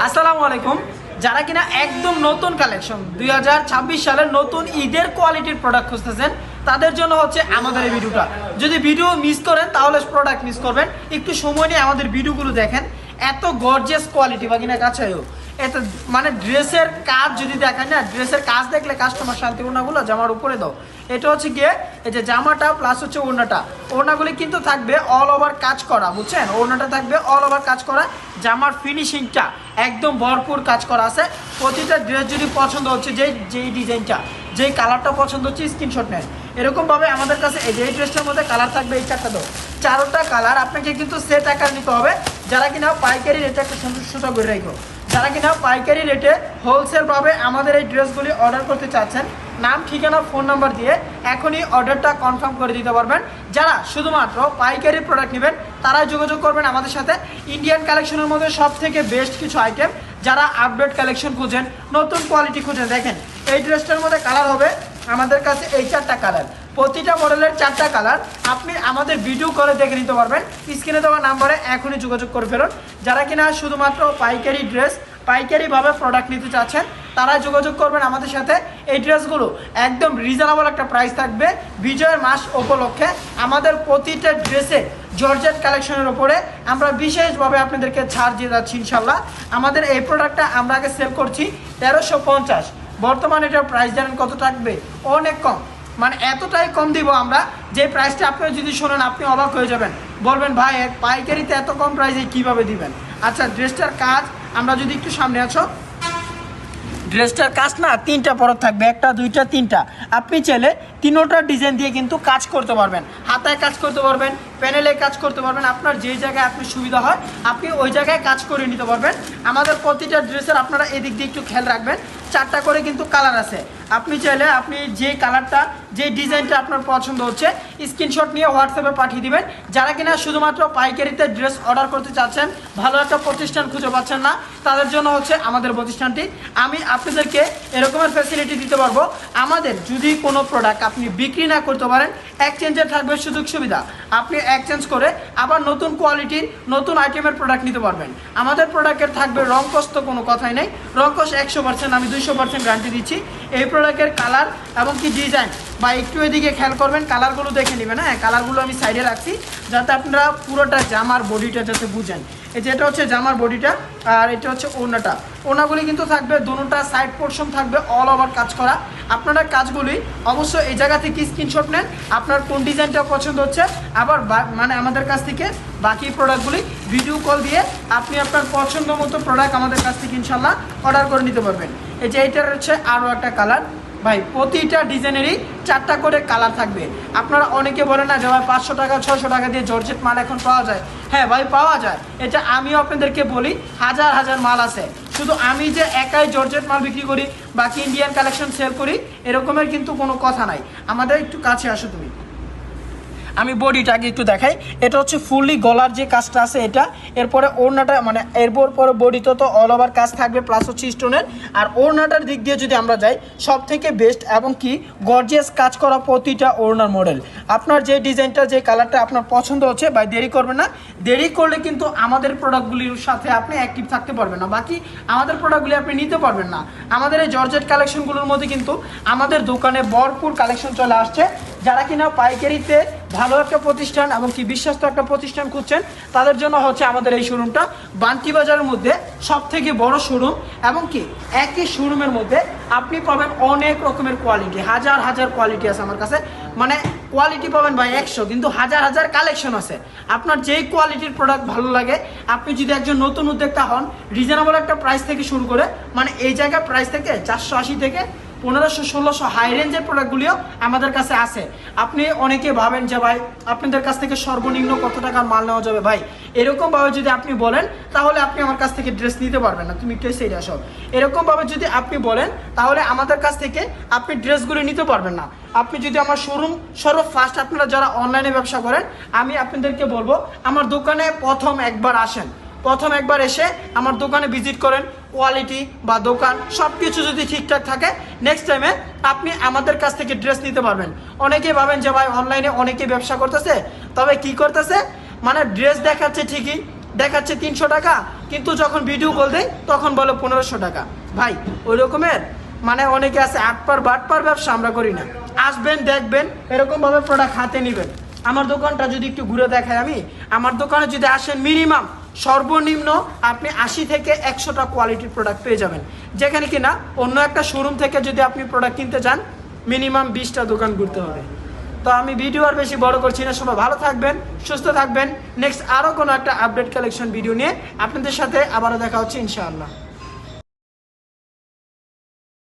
আসসালামু আলাইকুম। যারা কিনা একদম নতুন কালেকশন দুই হাজার ছাব্বিশ সালের নতুন ঈদের কোয়ালিটির প্রোডাক্ট খুঁজতেছেন, তাদের জন্য হচ্ছে আমাদের এই ভিডিওটা। যদি ভিডিও মিস করেন, তাহলে প্রোডাক্ট মিস করবেন। একটু সময় নিয়ে আমাদের ভিডিওগুলো দেখেন। এত গর্জিয়াস কোয়ালিটি বা কিনা কাছেও এত মানে ড্রেসের কাজ যদি দেখেন না ড্রেসের কাজ দেখলে কাস্টমার শান্তি ওনাগুলো জামার উপরে দাও। এটা হচ্ছে গিয়ে, এই যে জামাটা প্লাস হচ্ছে ওড়নাটা। ওড়নাগুলি কিন্তু থাকবে অল ওভার কাজ করা, বুঝছেন? ওড়নাটা থাকবে অল ওভার কাজ করা, জামার ফিনিশিংটা একদম ভরপুর কাজ করা আছে। প্রতিটা ড্রেস যদি পছন্দ হচ্ছে, যেই যেই ডিজাইনটা যেই কালারটা পছন্দ হচ্ছে স্ক্রিনশট নেন। এরকমভাবে আমাদের কাছে এই যে এই ড্রেসটার মধ্যে কালার থাকবে এই চারটা দাও। চারোটা কালার আপনাকে কিন্তু সেট আকার নিতে হবে। যারা কিনা পাইকারি রেটে একটা সুন্দর সুতা করে রাখো। যারা কিনা পাইকারি রেটে হোলসেলভাবে আমাদের এই ড্রেসগুলি অর্ডার করতে চাচ্ছেন, নাম, ঠিকানা ফোন নাম্বার দিয়ে এখনই অর্ডারটা কনফার্ম করে দিতে পারবেন। যারা শুধুমাত্র পাইকারি প্রোডাক্ট নেবেন, তারাই যোগাযোগ করবেন আমাদের সাথে। ইন্ডিয়ান কালেকশনের মধ্যে সব থেকে বেস্ট কিছু আইটেম যারা আপডেট কালেকশন খুঁজেন, নতুন কোয়ালিটি খুঁজেন, দেখেন, এই ড্রেসটার মধ্যে কালার হবে, আমাদের কাছে এই চারটা কালার প্রতিটা মডেলের চারটা কালার আপনি আমাদের ভিডিও করে দেখে নিতে পারবেন। স্ক্রিনে দেওয়া নাম্বারে এখনই যোগাযোগ করে ফেলুন। যারা কিনা শুধুমাত্র পাইকারি ড্রেস পাইকারিভাবে প্রোডাক্ট নিতে চাচ্ছেন, তারা যোগাযোগ করবেন আমাদের সাথে। এই ড্রেসগুলো একদম রিজনেবল একটা প্রাইস থাকবে বিজয়ের মাস উপলক্ষে। আমাদের প্রতিটা ড্রেসে জর্জেট কালেকশনের ওপরে আমরা বিশেষভাবে আপনাদেরকে ছাড় দিয়ে যাচ্ছি ইনশাল্লাহ আমাদের এই প্রোডাক্টটা আমরা আগে সেল করছি তেরোশো বর্তমানে এটার প্রাইস জানেন কত থাকবে? অনেক কম। মানে এতটাই কম দিব আমরা, যে প্রাইসটা আপনি যদি শোনেন, আপনি অবাক হয়ে যাবেন। বলবেন, ভাই পাইকারিতে এত কম প্রাইসে কীভাবে দিবেন? আচ্ছা ড্রেসটার কাজ, আমরা যদি একটু সামনে আছো। ড্রেসটার কাজ না, তিনটা পরত থাকবে, একটা, দুইটা, তিনটা। আপনি চাইলে তিনোটা ডিজাইন দিয়ে কিন্তু কাজ করতে পারবেন। হাতায় কাজ করতে পারবেন প্যানেলে কাজ করতে পারবেন, আপনার যেই জায়গায় আপনি সুবিধা হয়, আপনি ওই জায়গায় কাজ করে নিতে পারবেন। আমাদের প্রতিটা ড্রেসের আপনারা এদিক দিয়ে একটু খেয়াল রাখবেন, চারটা করে কিন্তু কালার আছে। আপনি চাইলে আপনি যে কালারটা, যে ডিজাইনটা আপনার পছন্দ হচ্ছে স্ক্রিনশট নিয়ে হোয়াটসঅ্যাপে পাঠিয়ে দিবেন। যারা কিনা শুধুমাত্র পাইকারিতে ড্রেস অর্ডার করতে চাচ্ছেন, ভালো একটা প্রতিষ্ঠান খুঁজে পাচ্ছেন না, তাদের জন্য হচ্ছে আমাদের প্রতিষ্ঠানটি। আমি আপনাদেরকে এরকমের ফ্যাসিলিটি দিতে পারব। আমাদের যদি কোনো প্রোডাক্ট আপনি বিক্রি না করতে পারেন এক্সচেঞ্জের থাকবে সুযোগ সুবিধা। আপনি এক্সচেঞ্জ করে আবার নতুন কোয়ালিটির নতুন আইটেমের প্রোডাক্ট নিতে পারবেন। আমাদের প্রোডাক্টের থাকবে রংকস, তো কোনো কথাই নেই। রং রংকস একশো পার্সেন্ট আমি দুইশো পার্সেন্ট গ্যারান্টি দিচ্ছি। এই প্রোডাক্টের কালার এবং কি ডিজাইন বা একটু এদিকে খেয়াল করবেন কালারগুলো দেখে নেবেন হ্যাঁ? কালারগুলো আমি সাইডে রাখছি, যাতে আপনারা পুরোটা জামার বডিটা যাতে বুঝেন। এই যে এটা হচ্ছে জামার বডিটা আর এটা হচ্ছে ওনাটা ওনাগুলি কিন্তু থাকবে দুটোটা সাইড পোর্শন থাকবে অল ওভার কাজ করা। আপনারা কাজগুলি অবশ্যই এই জায়গা থেকে স্ক্রিনশট নেন, আপনার কোন ডিজাইনটা পছন্দ হচ্ছে। আবার মানে আমাদের কাছ থেকে বাকি প্রোডাক্টগুলি ভিডিও কল দিয়ে আপনি আপনার পছন্দ মতো প্রোডাক্ট আমাদের কাছ থেকে ইনশাল্লাহ অর্ডার করে নিতে পারবেন। এই যে এইটার হচ্ছে আরও একটা কালার ভাই, প্রতিটা ডিজাইনেরই চারটা করে কালার থাকবে। আপনারা অনেকে বলেন না যে, ভাই, পাঁচশো টাকা ছশো টাকা দিয়ে জর্জেট মাল এখন পাওয়া যায়? হ্যাঁ ভাই, পাওয়া যায়। এটা আমিও আপনাদেরকে বলি, হাজার হাজার মাল আছে। শুধু আমি যে একাই জর্জেট মাল বিক্রি করি, বাকি ইন্ডিয়ান কালেকশন সেল করি, এরকমের কিন্তু কোনো কথা নাই। আমাদের একটু কাছে আসো তুমি। আমি বডিটাকে একটু দেখাই। এটা হচ্ছে ফুললি গলার যে কাজটা আছে এটা। এরপরে ওড়নাটা মানে এরপর পরে বডিতে তো অল ওভার কাজ থাকবে প্লাস হচ্ছে স্টোনের আর ওড়নাটার দিক দিয়ে যদি আমরা যাই সব থেকে বেস্ট এবং কি গর্জিয়াস কাজ করা প্রতিটা ওড়নার মডেল আপনার যে ডিজাইনটা, যে কালারটা আপনার পছন্দ হচ্ছে বা দেরি করবে না। দেরি করলে কিন্তু আমাদের প্রোডাক্টগুলির সাথে আপনি অ্যাক্টিভ থাকতে পারবেন না। বাকি আমাদের প্রোডাক্টগুলি আপনি নিতে পারবেন না। আমাদের এই জর্জেট কালেকশনগুলোর মধ্যে কিন্তু আমাদের দোকানে ভরপুর কালেকশন চলে আসছে। যারা কিনা পাইকারিতে ভালো একটা প্রতিষ্ঠান এবং কি বিশ্বস্ত একটা প্রতিষ্ঠান খুঁজছেন, তাদের জন্য হচ্ছে আমাদের এই শোরুমটা বান্তি বাজারের মধ্যে সব থেকে বড় শোরুম এবং কি একই শোরুমের মধ্যে আপনি পাবেন অনেক রকমের কোয়ালিটি হাজার হাজার কোয়ালিটি আছে আমার কাছে। মানে কোয়ালিটি পাবেন ভাই একশো, কিন্তু হাজার হাজার কালেকশন আছে। আপনার যেই কোয়ালিটির প্রোডাক্ট ভালো লাগে, আপনি যদি একজন নতুন উদ্যোক্তা হন রিজনেবল একটা প্রাইস থেকে শুরু করে মানে এই জায়গায় প্রাইস থেকে চারশো আশি থেকে পনেরোশো, ষোলোশো হাই রেঞ্জের প্রোডাক্টগুলিও আমাদের কাছে আছে। আপনি অনেকে ভাবেন যে, ভাই, আপনাদের কাছ থেকে সর্বনিম্ন কত টাকার মাল নেওয়া যাবে? ভাই, এরকমভাবে যদি আপনি বলেন, তাহলে আপনি আমার কাছ থেকে ড্রেস নিতে পারবেন না। তুমি একটু সেই আসো। এরকমভাবে যদি আপনি বলেন, তাহলে আমাদের কাছ থেকে আপনি ড্রেসগুলি নিতে পারবেন না। আপনি যদি আমার শোরুম সর্ব ফার্স্ট আপনারা যারা অনলাইনে ব্যবসা করেন, আমি আপনাদেরকে বলব, আমার দোকানে প্রথম একবার আসেন। প্রথম একবার এসে আমার দোকানে ভিজিট করেন। কোয়ালিটি বা দোকান সব কিছু যদি ঠিকঠাক থাকে নেক্সট টাইমে আপনি আমাদের কাছ থেকে ড্রেস নিতে পারবেন। অনেকেই ভাবেন যে ভাই অনলাইনে অনেকে ব্যবসা করতেছে, তবে কি করতেছে? মানে ড্রেস দেখাচ্ছে ঠিকই, দেখাচ্ছে তিনশো টাকা, কিন্তু যখন ভিডিও কল দেয়, তখন বলে পনেরোশো টাকা। ভাই, ওই রকমের? মানে অনেকে আছে, আট পার, বাট পার ব্যবসা আমরা করি না। আসবেন, দেখবেন, এরকমভাবে প্রোডাক্ট হাতে নেবেন। আমার দোকানটা যদি একটু ঘুরে দেখায় আমি, আমার দোকানে যদি আসেন মিনিমাম সর্বনিম্ন আপনি আশি থেকে একশোটা কোয়ালিটির প্রোডাক্ট পেয়ে যাবেন। যেখানে কি না অন্য একটা শোরুম থেকে যদি আপনি প্রোডাক্ট কিনতে চান মিনিমাম বিশটা দোকান ঘুরতে হবে। তো আমি ভিডিও আর বেশি বড় করছি না, সবাই ভালো থাকবেন, সুস্থ থাকবেন। নেক্সট আরও কোনো একটা আপডেট কালেকশন ভিডিও নিয়ে আপনাদের সাথে আবারও দেখা হচ্ছে ইনশাআল্লাহ।